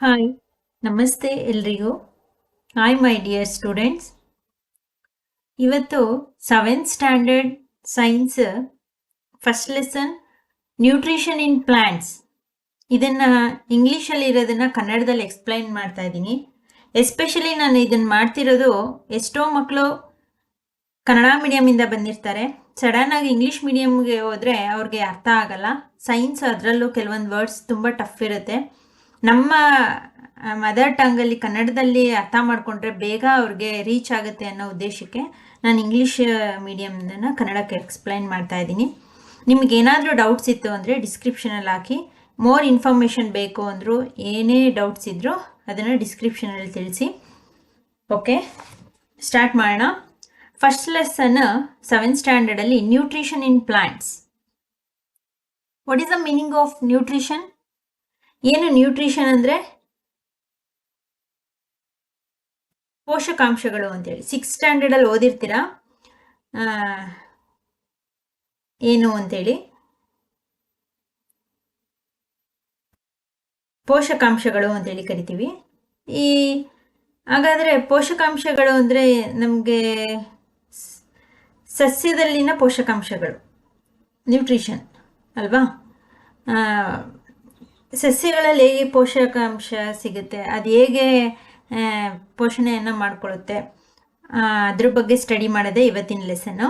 Hi ನಮಸ್ತೆ ಎಲ್ರಿಗೂ. Hi my dear students ಇವತ್ತು seventh standard science first lesson nutrition in plants ಇದನ್ನು ಇಂಗ್ಲೀಷಲ್ಲಿ ಇರೋದನ್ನು ಕನ್ನಡದಲ್ಲಿ ಎಕ್ಸ್ಪ್ಲೈನ್ ಮಾಡ್ತಾ ಇದ್ದೀನಿ. ಎಸ್ಪೆಷಲಿ ನಾನು ಇದನ್ನು ಮಾಡ್ತಿರೋದು ಎಷ್ಟೋ ಮಕ್ಕಳು ಕನ್ನಡ ಮೀಡಿಯಮಿಂದ ಬಂದಿರ್ತಾರೆ. ಸಡನ್ನಾಗಿ ಇಂಗ್ಲೀಷ್ ಮೀಡಿಯಮ್ಗೆ ಹೋದರೆ ಅವ್ರಿಗೆ ಅರ್ಥ ಆಗಲ್ಲ. ಸೈನ್ಸ್ ಅದರಲ್ಲೂ ಕೆಲವೊಂದು ವರ್ಡ್ಸ್ ತುಂಬ ಟಫ್ ಇರುತ್ತೆ. ನಮ್ಮ ಮದರ್ ಟಂಗಲ್ಲಿ ಕನ್ನಡದಲ್ಲಿ ಅರ್ಥ ಮಾಡಿಕೊಂಡ್ರೆ ಬೇಗ ಅವ್ರಿಗೆ ರೀಚ್ ಆಗುತ್ತೆ ಅನ್ನೋ ಉದ್ದೇಶಕ್ಕೆ ನಾನು ಇಂಗ್ಲೀಷ್ ಮೀಡಿಯಮ್ನ ಕನ್ನಡಕ್ಕೆ ಎಕ್ಸ್ಪ್ಲೈನ್ ಮಾಡ್ತಾ ಇದ್ದೀನಿ. ನಿಮ್ಗೆ ಏನಾದರೂ ಡೌಟ್ಸ್ ಇತ್ತು ಅಂದರೆ ಡಿಸ್ಕ್ರಿಪ್ಷನಲ್ಲಿ ಹಾಕಿ. ಮೋರ್ ಇನ್ಫಾರ್ಮೇಷನ್ ಬೇಕು ಅಂದರೂ ಏನೇ ಡೌಟ್ಸ್ ಇದ್ದರೂ ಅದನ್ನು ಡಿಸ್ಕ್ರಿಪ್ಷನಲ್ಲಿ ತಿಳಿಸಿ. ಓಕೆ ಸ್ಟಾರ್ಟ್ ಮಾಡೋಣ. First lesson seventh ಸ್ಟ್ಯಾಂಡರ್ಡಲ್ಲಿ nutrition in plants what is the meaning of nutrition ಏನು ನ್ಯೂಟ್ರಿಷನ್ ಅಂದರೆ? ಪೋಷಕಾಂಶಗಳು ಅಂತೇಳಿ. ಸಿಕ್ಸ್ ಸ್ಟ್ಯಾಂಡರ್ಡಲ್ಲಿ ಓದಿರ್ತೀರಾ? ಏನು ಅಂತೇಳಿ? ಪೋಷಕಾಂಶಗಳು ಅಂತೇಳಿ ಕರಿತೀವಿ. ಈ, ಹಾಗಾದರೆ ಪೋಷಕಾಂಶಗಳು ಅಂದರೆ ನಮಗೆ ಸಸ್ಯದಲ್ಲಿನ ಪೋಷಕಾಂಶಗಳು ನ್ಯೂಟ್ರಿಷನ್ ಅಲ್ವಾ? ಸಸ್ಯಗಳಲ್ಲಿ ಹೇಗೆ ಪೋಷಕಾಂಶ ಸಿಗುತ್ತೆ. ಅದು ಹೇಗೆ ಪೋಷಣೆಯನ್ನು ಮಾಡಿಕೊಳ್ಳುತ್ತೆ ಅದ್ರ ಬಗ್ಗೆ ಸ್ಟಡಿ ಮಾಡೋದೇ ಇವತ್ತಿನ lesson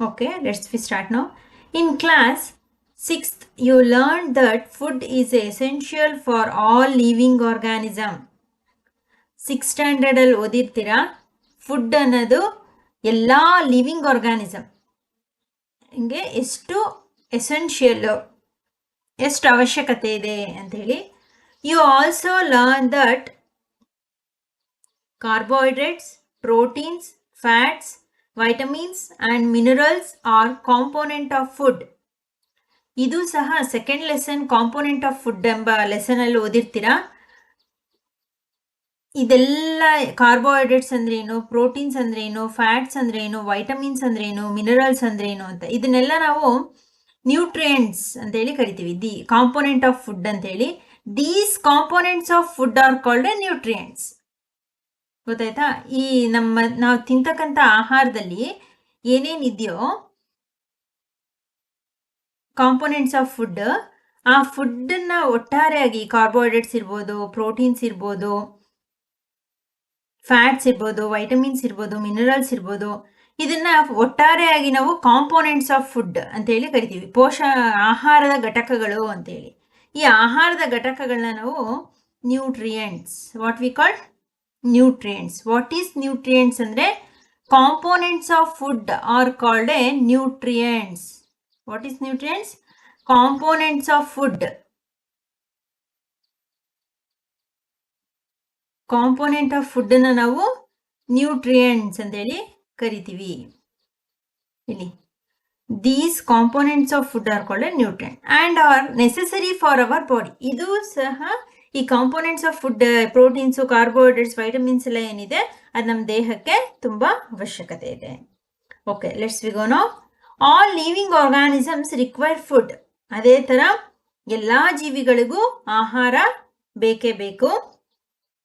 okay let's we start no in class sixth you learn that food is essential for all living organism six ಸ್ಟ್ಯಾಂಡರ್ಡಲ್ಲಿ ಓದಿರ್ತೀರಾ? ಫುಡ್ ಅನ್ನೋದು ಎಲ್ಲ ಲಿವಿಂಗ್ ಆರ್ಗ್ಯಾನಿಸಮ್ ಹಿಂಗೆ ಎಷ್ಟು ಎಸೆನ್ಷಿಯಲ್ಲು ಎಷ್ಟು ಅವಶ್ಯಕತೆ ಇದೆ ಅಂತ ಹೇಳಿ. You also learn that carbohydrates proteins fats vitamins and minerals are component of food ಇದು ಸಹ second lesson component of food ಎಂಬ ಲೆಸನಲ್ಲಿ ಓದಿರ್ತೀರಾ? ಇದೆಲ್ಲ ಕಾರ್ಬೋಹೈಡ್ರೇಟ್ಸ್ ಅಂದ್ರೆ ಏನು ಪ್ರೋಟೀನ್ಸ್ ಅಂದ್ರೆ ಏನು ಫ್ಯಾಟ್ಸ್ ಅಂದ್ರೆ ಏನು ವೈಟಮಿನ್ಸ್ ಅಂದ್ರೆ ಏನು ಮಿನರಲ್ಸ್ ಅಂದ್ರೆ ಏನು ಅಂತ. ಇದನ್ನೆಲ್ಲ ನಾವು ನ್ಯೂಟ್ರಿಯೆಂಟ್ಸ್ ಅಂತೇಳಿ ಕರಿತೀವಿ. ದಿ ಕಾಂಪೋನೆಂಟ್ ಆಫ್ ಫುಡ್ ಅಂತೇಳಿ. These components of food are called nutrients ಗೊತ್ತಾಯ್ತಾ? ಈ ನಮ್ಮ, ನಾವು ತಿಂತಕ್ಕಂಥ ಆಹಾರದಲ್ಲಿ ಏನೇನಿದೆಯೋ ಕಾಂಪೋನೆಂಟ್ಸ್ ಆಫ್ ಫುಡ್ ಆ ಫುಡ್ಡನ್ನು ಒಟ್ಟಾರೆಯಾಗಿ ಕಾರ್ಬೋಹೈಡ್ರೇಟ್ಸ್ ಇರ್ಬೋದು ಪ್ರೋಟೀನ್ಸ್ ಇರ್ಬೋದು ಫ್ಯಾಟ್ಸ್ ಇರ್ಬೋದು ವೈಟಮಿನ್ಸ್ ಇರ್ಬೋದು ಮಿನರಲ್ಸ್ ಇರ್ಬೋದು ಇದನ್ನ ಒಟ್ಟಾರೆಯಾಗಿ ನಾವು ಕಾಂಪೋನೆಂಟ್ಸ್ ಆಫ್ ಫುಡ್ ಅಂತೇಳಿ ಕರಿತೀವಿ. ಪೋಷ, ಆಹಾರದ ಘಟಕಗಳು ಅಂತೇಳಿ ಈ ಆಹಾರದ ಘಟಕಗಳನ್ನ ನಾವು nutrients what we call nutrients what is nutrients ಅಂದರೆ components of food are called a nutrients what is nutrients components of food component of ಫುಡ್ಡನ್ನು ನಾವು ನ್ಯೂಟ್ರಿಯೆಂಟ್ಸ್ ಅಂತೇಳಿ ಕರಿತೀವಿ. ಇಲ್ಲಿ. These components of food are called nutrient and are necessary for our body ಇದು ಸಹ ಈ components of food proteins carbohydrates vitamins ಎಲ್ಲ ಏನಿದೆ, ಅದು ನಮ್ಮ ದೇಹಕ್ಕೆ ತುಂಬ ಅವಶ್ಯಕತೆ ಇದೆ. Okay let's we go now all living organisms require food ಅದೇ ಥರ ಎಲ್ಲ ಜೀವಿಗಳಿಗೂ ಆಹಾರ ಬೇಕೇ ಬೇಕು.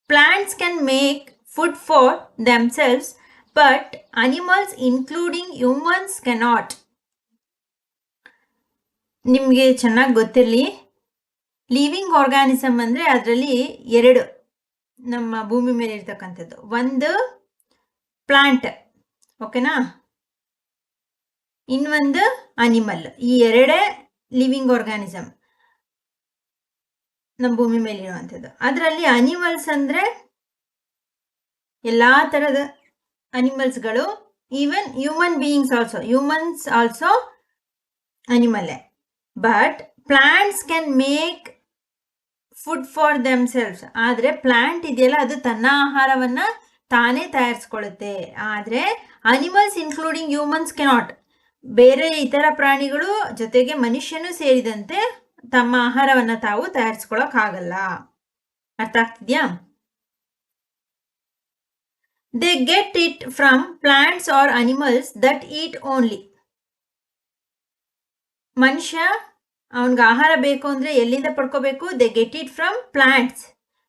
Plants can make food for themselves but animals including humans cannot. ನಿಮಗೆ ಚೆನ್ನಾಗಿ ಗೊತ್ತಿರಲಿ. ಲಿವಿಂಗ್ ಆರ್ಗಾನಿಸಮ್ ಅಂದರೆ ಅದರಲ್ಲಿ ಎರಡು ನಮ್ಮ ಭೂಮಿ ಮೇಲೆ ಇರ್ತಕ್ಕಂಥದ್ದು. ಒಂದು ಪ್ಲಾಂಟ್ ಓಕೆನಾ ಇನ್ನೊಂದು ಅನಿಮಲ್ ಈ ಎರಡೇ ಲಿವಿಂಗ್ ಆರ್ಗಾನಿಸಮ್ ನಮ್ಮ ಭೂಮಿ ಮೇಲೆ ಇರುವಂಥದ್ದು. ಅದರಲ್ಲಿ ಅನಿಮಲ್ಸ್ ಅಂದರೆ ಎಲ್ಲ ಥರದ ಅನಿಮಲ್ಸ್ಗಳು even human beings also humans also ಅನಿಮಲ್ಲೇ but plants can make food for themselves ಆದರೆ ಪ್ಲಾಂಟ್ ಇದೆಯಲ್ಲ, ಅದು ತನ್ನ ಆಹಾರವನ್ನು ತಾನೇ ತಯಾರಿಸ್ಕೊಳ್ಳುತ್ತೆ. ಆದರೆ ಅನಿಮಲ್ಸ್ ಇನ್ಕ್ಲೂಡಿಂಗ್ ಹ್ಯೂಮನ್ಸ್ ಕೆನಾಟ್ ಬೇರೆ ಇತರ ಪ್ರಾಣಿಗಳು ಜೊತೆಗೆ ಮನುಷ್ಯನೂ ಸೇರಿದಂತೆ ತಮ್ಮ ಆಹಾರವನ್ನು ತಾವು ತಯಾರಿಸ್ಕೊಳ್ಳೋಕ್ಕಾಗಲ್ಲ ಅರ್ಥ ಆಗ್ತಿದ್ಯಾ? They get it from plants or animals that eat only ಮನುಷ್ಯ ಅವನಿಗೆ ಆಹಾರ ಬೇಕು ಅಂದರೆ ಎಲ್ಲಿಂದ ಪಡ್ಕೋಬೇಕು? They get it from plants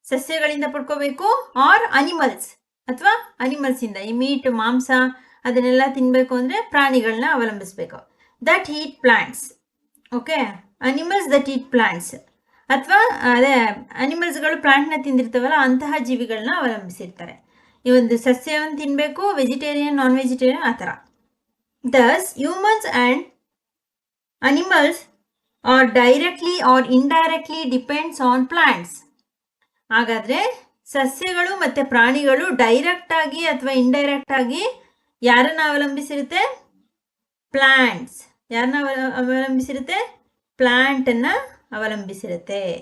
ಸಸ್ಯಗಳಿಂದ ಪಡ್ಕೋಬೇಕು ಆರ್ ಅನಿಮಲ್ಸ್ ಅಥವಾ ಅನಿಮಲ್ಸಿಂದ ಈ ಮೀಟ್ ಮಾಂಸ ಅದನ್ನೆಲ್ಲ ತಿನ್ನಬೇಕು ಅಂದರೆ ಪ್ರಾಣಿಗಳನ್ನ ಅವಲಂಬಿಸಬೇಕು. That eat plants okay animals that eat plants ಅಥವಾ, ಅದೇ ಅನಿಮಲ್ಸ್ಗಳು ಪ್ಲಾಂಟ್ನ ತಿಂದಿರ್ತಾವಲ್ಲ, ಅಂತಹ ಜೀವಿಗಳನ್ನ ಅವಲಂಬಿಸಿರ್ತಾರೆ. ಈ ಒಂದು ಸಸ್ಯವನ್ನು ತಿನ್ನಬೇಕು ವೆಜಿಟೇರಿಯನ್ ನಾನ್ ವೆಜಿಟೇರಿಯನ್ ಆ ಥರ. Thus humans and animals are directly or indirectly depends on plants ಹಾಗಾದರೆ ಸಸ್ಯಗಳು ಮತ್ತು ಪ್ರಾಣಿಗಳು ಡೈರೆಕ್ಟಾಗಿ ಅಥವಾ ಇಂಡೈರೆಕ್ಟಾಗಿ ಯಾರನ್ನು ಅವಲಂಬಿಸಿರುತ್ತೆ? ಪ್ಲ್ಯಾಂಟ್ಸ್ ಯಾರನ್ನ ಅವಲ- ಅವಲಂಬಿಸಿರುತ್ತೆ? ಪ್ಲ್ಯಾಂಟನ್ನು ಅವಲಂಬಿಸಿರುತ್ತೆ.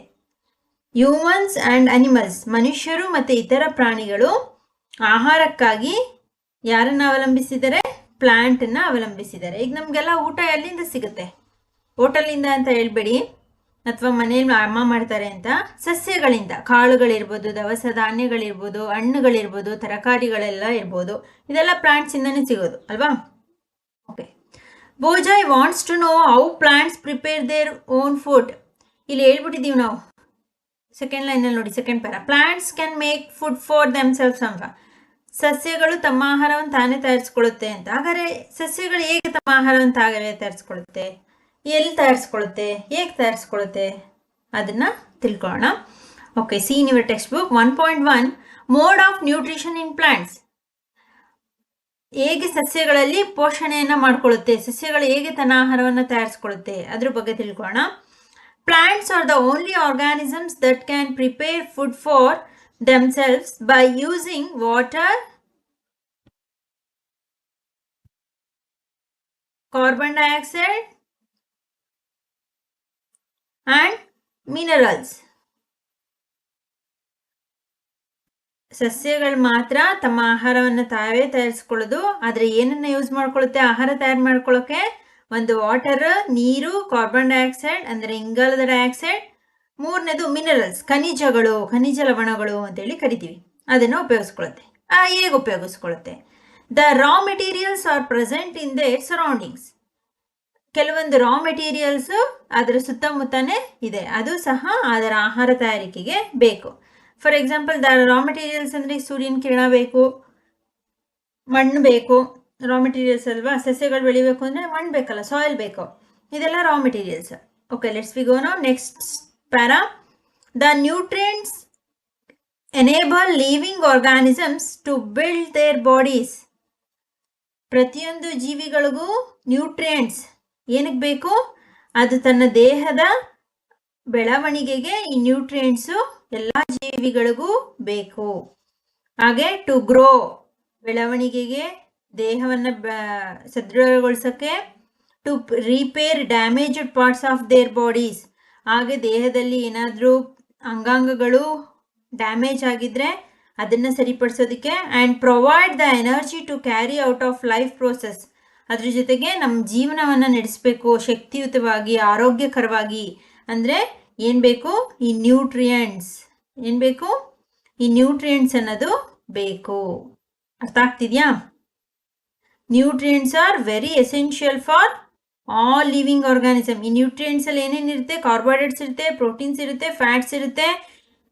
ಹ್ಯೂಮನ್ಸ್ ಆ್ಯಂಡ್ ಅನಿಮಲ್ಸ್ ಮನುಷ್ಯರು ಮತ್ತು ಇತರ ಪ್ರಾಣಿಗಳು ಆಹಾರಕ್ಕಾಗಿ ಯಾರನ್ನ ಅವಲಂಬಿಸಿದರೆ? ಪ್ಲಾಂಟನ್ನು ಅವಲಂಬಿಸಿದ್ದಾರೆ ಈಗ ನಮಗೆಲ್ಲ ಊಟ ಎಲ್ಲಿಂದ ಸಿಗುತ್ತೆ? ಹೋಟೆಲಿಂದ ಅಂತ ಹೇಳ್ಬೇಡಿ. ಅಥವಾ ಮನೆಯಲ್ಲಿ ಅಮ್ಮ ಮಾಡ್ತಾರೆ ಅಂತ. ಸಸ್ಯಗಳಿಂದ. ಕಾಳುಗಳಿರ್ಬೋದು, ದವಸ ಧಾನ್ಯಗಳಿರ್ಬೋದು, ಹಣ್ಣುಗಳಿರ್ಬೋದು, ತರಕಾರಿಗಳೆಲ್ಲ ಇರ್ಬೋದು. ಇದೆಲ್ಲ ಪ್ಲಾಂಟ್ಸಿಂದನೇ ಸಿಗೋದು, ಅಲ್ವಾ? Okay Boojho wants to know how plants prepare their own food ಇಲ್ಲಿ ಹೇಳ್ಬಿಟ್ಟಿದ್ದೀವಿ ನಾವು. ಸೆಕೆಂಡ್ ಲೈನಲ್ಲಿ ನೋಡಿ second para plants can make food for themselves ಅಂತ ಸಸ್ಯಗಳು ತಮ್ಮ ಆಹಾರವನ್ನು ತಾನೇ ತಯಾರಿಸ್ಕೊಳ್ಳುತ್ತೆ ಅಂತ. ಹಾಗಾದರೆ ಸಸ್ಯಗಳು ಹೇಗೆ ತಮ್ಮ ಆಹಾರವನ್ನು ತಾವೇ ತಯಾರಿಸ್ಕೊಳುತ್ತೆ ಎಲ್ಲಿ ತಯಾರಿಸ್ಕೊಳುತ್ತೆ ಹೇಗೆ ತಯಾರಿಸ್ಕೊಳ್ಳುತ್ತೆ? ಅದನ್ನು ತಿಳ್ಕೊಳ್ಳೋಣ. Okay see in text book one point one mode of nutrition in plants ಹೇಗೆ ಸಸ್ಯಗಳಲ್ಲಿ ಪೋಷಣೆಯನ್ನು ಮಾಡಿಕೊಳ್ಳುತ್ತೆ? ಸಸ್ಯಗಳು ಹೇಗೆ ತನ್ನ ಆಹಾರವನ್ನು ತಯಾರಿಸ್ಕೊಳ್ಳುತ್ತೆ? ಅದ್ರ ಬಗ್ಗೆ ತಿಳ್ಕೊಳ್ಳೋಣ. Plants are the only organisms that can prepare food for themselves by using water, carbon dioxide, and minerals. ಸಸ್ಯಗಳು ಮಾತ್ರ ತಮ್ಮ ಆಹಾರವನ್ನು ತಾವೇ ತಯಾರಿಸ್ಕೊಳ್ಳೋದು ಆದರೆ ಏನನ್ನ ಯೂಸ್ ಮಾಡ್ಕೊಳ್ಳುತ್ತೆ ಆಹಾರ ತಯಾರು ಮಾಡ್ಕೊಳ್ಳೋಕೆ ಒಂದು ವಾಟರ್ ನೀರು ಕಾರ್ಬನ್ ಡೈಆಕ್ಸೈಡ್ ಅಂದರೆ ಇಂಗಾಲದ ಡೈಆಕ್ಸೈಡ್ ಮೂರನೇದು ಮಿನರಲ್ಸ್ ಖನಿಜಗಳು, ಖನಿಜ ಲವಣಗಳು ಅಂತೇಳಿ ಕರಿತೀವಿ. ಅದನ್ನು ಉಪಯೋಗಿಸ್ಕೊಳ್ಳುತ್ತೆ. ಹೇಗೆ ಉಪಯೋಗಿಸ್ಕೊಳ್ಳುತ್ತೆ? The raw materials are present in the surroundings ಕೆಲವೊಂದು ರಾ ಮೆಟೀರಿಯಲ್ಸು ಅದರ ಸುತ್ತಮುತ್ತನೇ ಇದೆ. ಅದು ಸಹ ಅದರ ಆಹಾರ ತಯಾರಿಕೆಗೆ ಬೇಕು. For example the raw materials ಅಂದರೆ ಸೂರ್ಯನ ಕಿರಣ ಬೇಕು, ಮಣ್ಣು ಬೇಕು. ರಾ ಮೆಟೀರಿಯಲ್ಸ್ ಅಲ್ವಾ? ಸಸ್ಯಗಳು ಬೆಳಿಬೇಕು ಅಂದರೆ ಮಣ್ಣು ಬೇಕಲ್ಲ ಸಾಯಿಲ್ ಬೇಕು. ಇದೆಲ್ಲ raw materials okay let's we go now next para the nutrients enable living organisms to build their bodies. ಪ್ರತಿಯೊಂದು ಜೀವಿಗಳಿಗೂ ನ್ಯೂಟ್ರಿಯೆಂಟ್ಸ್ ಏನಕ್ಕೆ ಬೇಕು? ಅದು ತನ್ನ ದೇಹದ ಬೆಳವಣಿಗೆಗೆ ಈ ನ್ಯೂಟ್ರಿಯೆಂಟ್ಸು ಎಲ್ಲ ಜೀವಿಗಳಿಗೂ ಬೇಕು. ಹಾಗೆ ಟು ಗ್ರೋ ಬೆಳವಣಿಗೆಗೆ ದೇಹವನ್ನು ಸದೃಢಗೊಳಿಸೋಕ್ಕೆ to repair damaged parts of their bodies ಹಾಗೆ ದೇಹದಲ್ಲಿ ಏನಾದರೂ ಅಂಗಾಂಗಗಳು ಡ್ಯಾಮೇಜ್ ಆಗಿದ್ರೆ ಅದನ್ನು ಸರಿಪಡಿಸೋದಕ್ಕೆ and provide the energy to carry out of life process ಅದ್ರ ಜೊತೆಗೆ ನಮ್ಮ ಜೀವನವನ್ನು ನಡೆಸಬೇಕು, ಶಕ್ತಿಯುತವಾಗಿ, ಆರೋಗ್ಯಕರವಾಗಿ. ಅಂದರೆ ಏನು ಬೇಕು? ಈ ನ್ಯೂಟ್ರಿಯೆಂಟ್ಸ್ ಏನು ಬೇಕು? ಈ ನ್ಯೂಟ್ರಿಯೆಂಟ್ಸ್ ಅನ್ನೋದು ಬೇಕು. ಅರ್ಥ ಆಗ್ತಿದೆಯಾ? Nutrients are very essential for all living organism ಈ ನ್ಯೂಟ್ರಿಯೆಂಟ್ಸ್ ಅಲ್ಲಿ ಏನೇನು ಇರುತ್ತೆ ಕಾರ್ಬೋಹೈಡ್ರೇಟ್ಸ್ ಇರುತ್ತೆ ಪ್ರೋಟೀನ್ಸ್ ಇರುತ್ತೆ ಫ್ಯಾಟ್ಸ್ ಇರುತ್ತೆ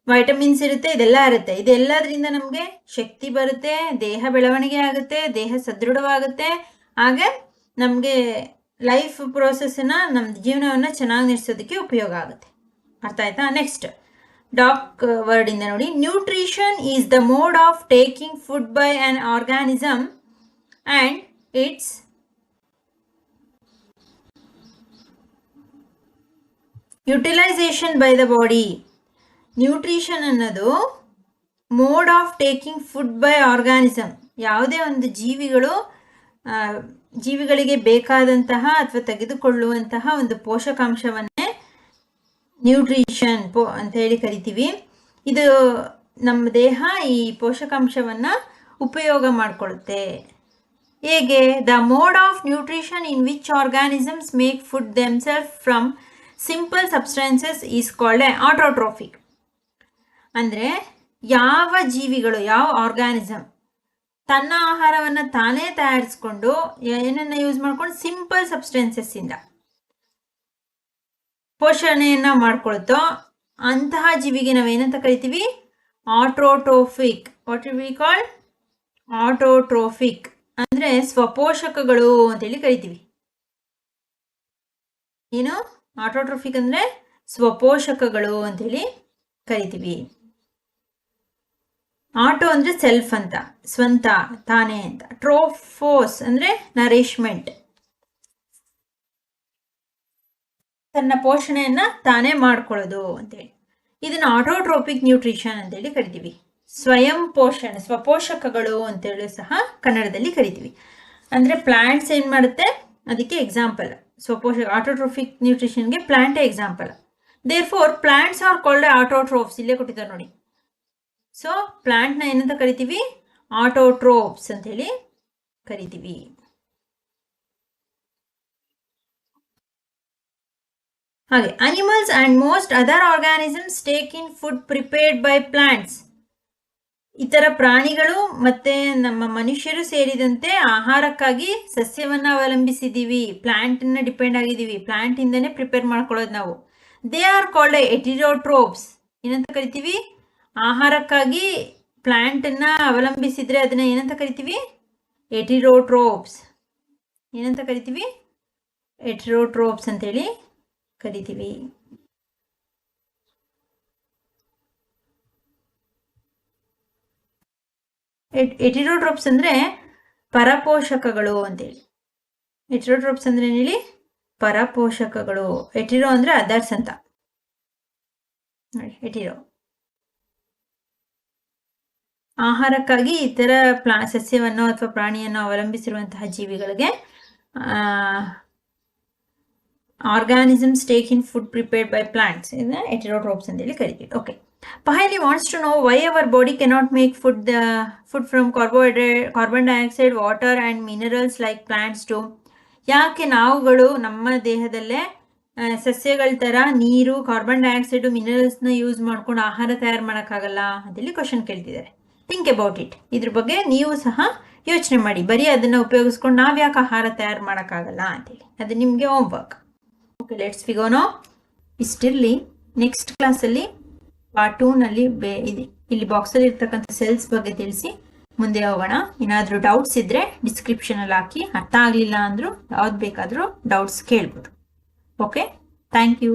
ವೈಟಮಿನ್ಸ್ ಇರುತ್ತೆ ಇದೆಲ್ಲ ಇರುತ್ತೆ ಇದೆಲ್ಲದರಿಂದ ನಮಗೆ ಶಕ್ತಿ ಬರುತ್ತೆ ದೇಹ ಬೆಳವಣಿಗೆ ಆಗುತ್ತೆ ದೇಹ ಸದೃಢವಾಗುತ್ತೆ ಹಾಗೆ ನಮಗೆ ಲೈಫ್ ಪ್ರೋಸೆಸ್ನ ನಮ್ಮ ಜೀವನವನ್ನು ಚೆನ್ನಾಗಿ ನಡೆಸೋದಕ್ಕೆ ಉಪಯೋಗ ಆಗುತ್ತೆ ಅರ್ಥ ಆಯ್ತಾ ನೆಕ್ಸ್ಟ್ ಡಾಕ್ ವರ್ಡಿಂದ ನೋಡಿ nutrition is the mode of taking food by an organism and its utilisation by the body nutrition ಅನ್ನೋದು mode of taking food by organism ಯಾವುದೇ ಒಂದು ಜೀವಿಗಳು ಜೀವಿಗಳಿಗೆ ಬೇಕಾದಂತಹ ಅಥವಾ ತೆಗೆದುಕೊಳ್ಳುವಂತಹ ಒಂದು ಪೋಷಕಾಂಶವನ್ನೇ ನ್ಯೂಟ್ರಿಷನ್ ಪೋ ಅಂತ ಹೇಳಿ ಕರಿತೀವಿ. ಇದು ನಮ್ಮ ದೇಹ ಈ ಪೋಷಕಾಂಶವನ್ನು ಉಪಯೋಗ ಮಾಡಿಕೊಳ್ಳುತ್ತೆ ಹೇಗೆ? The mode of nutrition in which organisms make food themself from simple substances is called a autotrophic ಅಂದರೆ ಯಾವ ಜೀವಿಗಳು, ಯಾವ ಆರ್ಗ್ಯಾನಿಸಮ್ ತನ್ನ ಆಹಾರವನ್ನು ತಾನೇ ತಯಾರಿಸ್ಕೊಂಡು ಏನನ್ನು ಯೂಸ್ ಮಾಡ್ಕೊಂಡು ಸಿಂಪಲ್ ಸಬ್ಸ್ಟೆನ್ಸಸ್ಸಿಂದ ಪೋಷಣೆಯನ್ನು ಮಾಡ್ಕೊಳ್ತೋ ಅಂತಹ ಜೀವಿಗೆ ನಾವೇನಂತ ಕರಿತೀವಿ? Autotrophic what we call autotrophic ಅಂದ್ರೆ ಸ್ವಪೋಷಕಗಳು ಅಂತೇಳಿ ಕರಿತೀವಿ. ಏನು? ಆಟೋಟ್ರೋಫಿಕ್ ಅಂದರೆ ಸ್ವಪೋಷಕಗಳು ಅಂಥೇಳಿ ಕರಿತೀವಿ. ಆಟೋ ಅಂದರೆ ಸೆಲ್ಫ್ ಅಂತ, ಸ್ವಂತ, ತಾನೇ ಅಂತ. ಟ್ರೋಫೋಸ್ ಅಂದರೆ ನರಿಶ್ಮೆಂಟ್ ತನ್ನ ಪೋಷಣೆಯನ್ನು ತಾನೇ ಮಾಡ್ಕೊಳ್ಳೋದು ಅಂತೇಳಿ. ಇದನ್ನು ಆಟೋಟ್ರೋಪಿಕ್ ನ್ಯೂಟ್ರಿಷನ್ ಅಂತೇಳಿ ಕರಿತೀವಿ. ಸ್ವಯಂ ಪೋಷಣೆ, ಸ್ವಪೋಷಕಗಳು ಅಂತೇಳಿ ಸಹ ಕನ್ನಡದಲ್ಲಿ ಕರಿತೀವಿ. ಅಂದರೆ ಪ್ಲ್ಯಾಂಟ್ಸ್ ಏನು ಮಾಡುತ್ತೆ? ಅದಕ್ಕೆ ಎಕ್ಸಾಂಪಲ್. ಸ್ವಪೋಷಕ ಆಟೋಟ್ರೋಫಿಕ್ ನ್ಯೂಟ್ರಿಷನ್ಗೆ ಪ್ಲಾಂಟೇ example therefore plants are called autotrophs ಇಲ್ಲೇ ಕೊಟ್ಟಿದ್ದಾರೆ ನೋಡಿ. ಸೊ ಪ್ಲಾಂಟ್ನ ಏನಂತ ಕರಿತೀವಿ? ಆಟೋಟ್ರೋಪ್ಸ್ ಅಂತ ಹೇಳಿ ಕರಿತೀವಿ. ಹಾಗೆ animals and most other organisms take in food prepared by plants ಇತರ ಪ್ರಾಣಿಗಳು ಮತ್ತೆ ನಮ್ಮ ಮನುಷ್ಯರು ಸೇರಿದಂತೆ ಆಹಾರಕ್ಕಾಗಿ ಸಸ್ಯವನ್ನ ಅವಲಂಬಿಸಿದೀವಿ. ಪ್ಲಾಂಟ್ನ ಡಿಪೆಂಡ್ ಆಗಿದ್ದೀವಿ ಪ್ಲಾಂಟ್ ಇಂದನೇ ಪ್ರಿಪೇರ್ ಮಾಡ್ಕೊಳ್ಳೋದು ನಾವು. ದೇ ಆರ್ ಕಾಲ್ಡ್ ಎಟಿರೋಟ್ರೋಪ್ಸ್ ಏನಂತ ಕರಿತೀವಿ? ಆಹಾರಕ್ಕಾಗಿ ಪ್ಲಾಂಟ್ ಅನ್ನ ಅವಲಂಬಿಸಿದ್ರೆ ಅದನ್ನ ಏನಂತ ಕರಿತೀವಿ? ಎಟಿರೋಟ್ರೋಪ್ಸ್ ಏನಂತ ಕರಿತೀವಿ? ಎಟಿರೋಟ್ರೋಪ್ಸ್ ಅಂತೇಳಿ ಕರಿತೀವಿ. ಎಟಿರೋಟ್ರೋಪ್ಸ್ ಅಂದ್ರೆ ಪರಪೋಷಕಗಳು ಅಂತೇಳಿ. ಎಟಿರೋಡ್ರೋಪ್ಸ್ ಅಂದ್ರೆ ಏನ್ ಹೇಳಿ ಪರಪೋಷಕಗಳು. ಎಟಿರೋ ಅಂದ್ರೆ ಅದರ್ಸ್ ಅಂತ. ನೋಡಿ ಎಟಿರೋ ಆಹಾರಕ್ಕಾಗಿ ಇತರ ಪ್ಲಾ, ಸಸ್ಯವನ್ನು ಅಥವಾ ಪ್ರಾಣಿಯನ್ನು ಅವಲಂಬಿಸಿರುವಂತಹ ಜೀವಿಗಳಿಗೆ organisms take in food prepared by plants ಇದನ್ನ ಎಟಿರೋಟ್ರೋಪ್ಸ್ ಅಂತೇಳಿ ಕರಿತೀವಿ. ಓಕೆ ಪಹಲಿ to to know why body body make make food food from carbohydrate carbon dioxide water and minerals like plants to ಯಾಕೆ ನಾವುಗಳು ನಮ್ಮ ದೇಹದಲ್ಲೇ ಸಸ್ಯಗಳ ಥರ ನೀರು ಕಾರ್ಬನ್ ಡೈಆಕ್ಸೈಡು ಮಿನರಲ್ಸ್ನ ಯೂಸ್ ಮಾಡ್ಕೊಂಡು ಆಹಾರ ತಯಾರು ಮಾಡೋಕ್ಕಾಗಲ್ಲ? ಅದರಲ್ಲಿ ಕ್ವಶನ್ ಕೇಳ್ತಿದ್ದಾರೆ. ಥಿಂಕ್ ಅಬೌಟ್ ಇಟ್ ಇದ್ರ ಬಗ್ಗೆ ನೀವು ಸಹ ಯೋಚನೆ ಮಾಡಿ. ಬರೀ ಅದನ್ನು ಉಪಯೋಗಿಸ್ಕೊಂಡು ನಾವು ಯಾಕೆ ಆಹಾರ ತಯಾರು ಮಾಡೋಕ್ಕಾಗಲ್ಲ ಅಂತೇಳಿ. ಅದು ನಿಮಗೆ ಹೋಮ್ ವರ್ಕ್ ಓಕೆ ಲೆಟ್ಸ್ ಫಿಗೋನೋ ಇಷ್ಟಿರಲಿ ನೆಕ್ಸ್ಟ್ ಕ್ಲಾಸಲ್ಲಿ ಪಾರ್ಟ್ ಟೂ ನಲ್ಲಿ ಇಲ್ಲಿ ಬಾಕ್ಸ್ ಅಲ್ಲಿ ಇರ್ತಕ್ಕಂಥ ಸೆಲ್ಸ್ ಬಗ್ಗೆ ತಿಳಿಸಿ. ಮುಂದೆ ಹೋಗೋಣ. ಏನಾದರೂ ಡೌಟ್ಸ್ ಇದ್ರೆ ಡಿಸ್ಕ್ರಿಪ್ಷನ್ ಅಲ್ಲಿ ಹಾಕಿ. ಅರ್ಥ ಆಗಲಿಲ್ಲ ಅಂದ್ರೂ ಯಾವ್ದು ಬೇಕಾದ್ರೂ ಡೌಟ್ಸ್ ಕೇಳ್ಬೋದು. Okay thank you